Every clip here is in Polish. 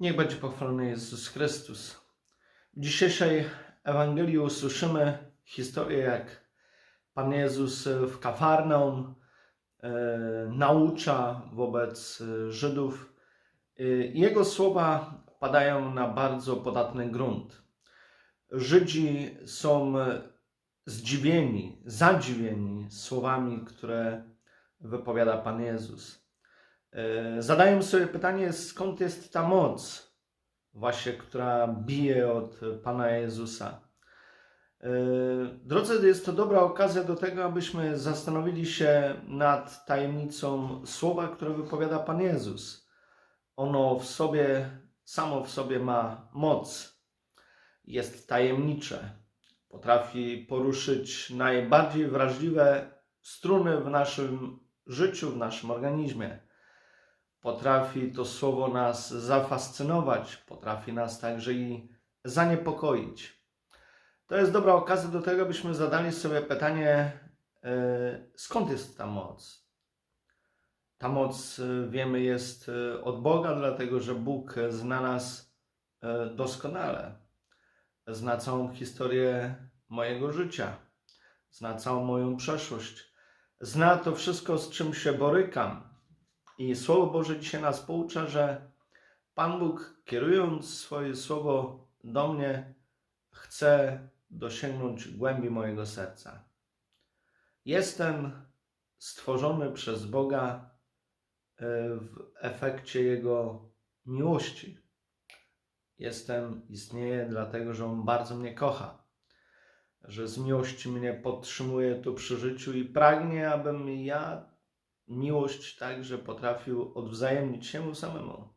Niech będzie pochwalony Jezus Chrystus. W dzisiejszej Ewangelii usłyszymy historię, jak Pan Jezus w Kafarnaum e, naucza wobec e, Żydów. E, Jego słowa padają na bardzo podatny grunt. Żydzi są zdziwieni, zadziwieni słowami, które wypowiada Pan Jezus. E, Zadają sobie pytanie, skąd jest ta moc, właśnie, która bije od Pana Jezusa. E, Drodzy, jest to dobra okazja do tego, abyśmy zastanowili się nad tajemnicą słowa, które wypowiada Pan Jezus. Ono w sobie, samo w sobie ma moc. Jest tajemnicze. Potrafi poruszyć najbardziej wrażliwe struny w naszym życiu, w naszym organizmie. Potrafi to słowo nas zafascynować, potrafi nas także i zaniepokoić. To jest dobra okazja do tego, byśmy zadali sobie pytanie, e, skąd jest ta moc? Ta moc, e, wiemy, jest e, od Boga, dlatego że Bóg zna nas doskonale. Zna całą historię mojego życia, zna całą moją przeszłość, zna to wszystko, z czym się borykam. I Słowo Boże dzisiaj nas poucza, że Pan Bóg, kierując swoje słowo do mnie, chce dosięgnąć głębi mojego serca. Jestem stworzony przez Boga e, w efekcie Jego miłości. Jestem, istnieję dlatego, że On bardzo mnie kocha, że z miłości mnie podtrzymuje tu przy życiu i pragnie, abym ja miłość także potrafił odwzajemnić się mu samemu.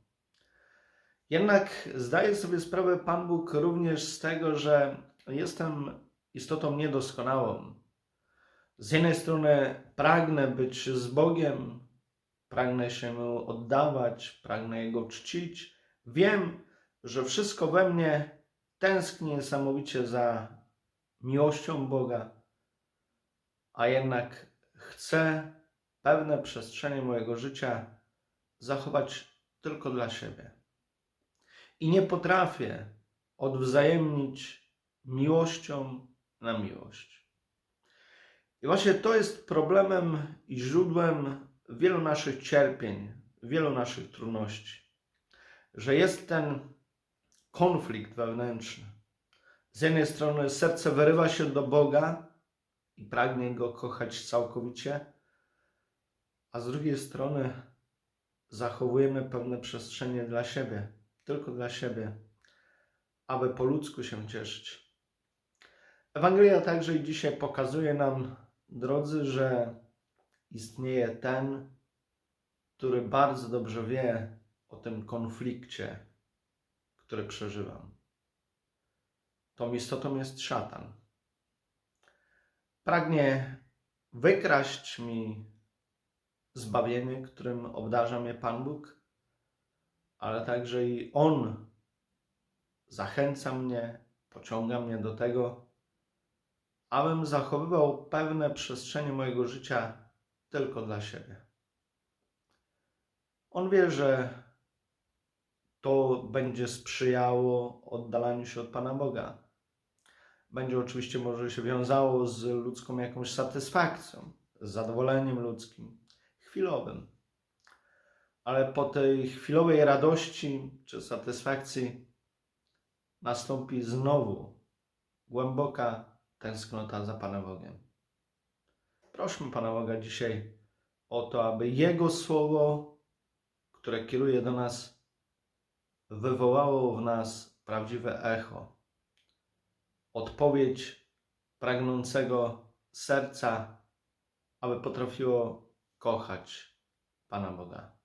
Jednak zdaje sobie sprawę Pan Bóg również z tego, że jestem istotą niedoskonałą. Z jednej strony pragnę być z Bogiem, pragnę się mu oddawać, pragnę Jego czcić. Wiem, że wszystko we mnie tęskni niesamowicie za miłością Boga, a jednak chcę pewne przestrzenie mojego życia zachować tylko dla siebie. I nie potrafię odwzajemnić miłością na miłość. I właśnie to jest problemem i źródłem wielu naszych cierpień, wielu naszych trudności, że jest ten konflikt wewnętrzny. Z jednej strony serce wyrywa się do Boga i pragnie Go kochać całkowicie, a z drugiej strony zachowujemy pewne przestrzenie dla siebie, tylko dla siebie, aby po ludzku się cieszyć. Ewangelia także i dzisiaj pokazuje nam, drodzy, że istnieje ten, który bardzo dobrze wie o tym konflikcie, który przeżywam. Tą istotą jest szatan. Pragnie wykraść mi zbawienie, którym obdarza mnie Pan Bóg, ale także i On zachęca mnie, pociąga mnie do tego, abym zachowywał pewne przestrzenie mojego życia tylko dla siebie. On wie, że to będzie sprzyjało oddalaniu się od Pana Boga. Będzie oczywiście może się wiązało z ludzką jakąś satysfakcją, z zadowoleniem ludzkim, chwilowym. Ale po tej chwilowej radości czy satysfakcji nastąpi znowu głęboka tęsknota za Panem Bogiem. Prośmy Pana Boga dzisiaj o to, aby Jego słowo, które kieruje do nas, wywołało w nas prawdziwe echo. Odpowiedź pragnącego serca, aby potrafiło kochać Pana Boga.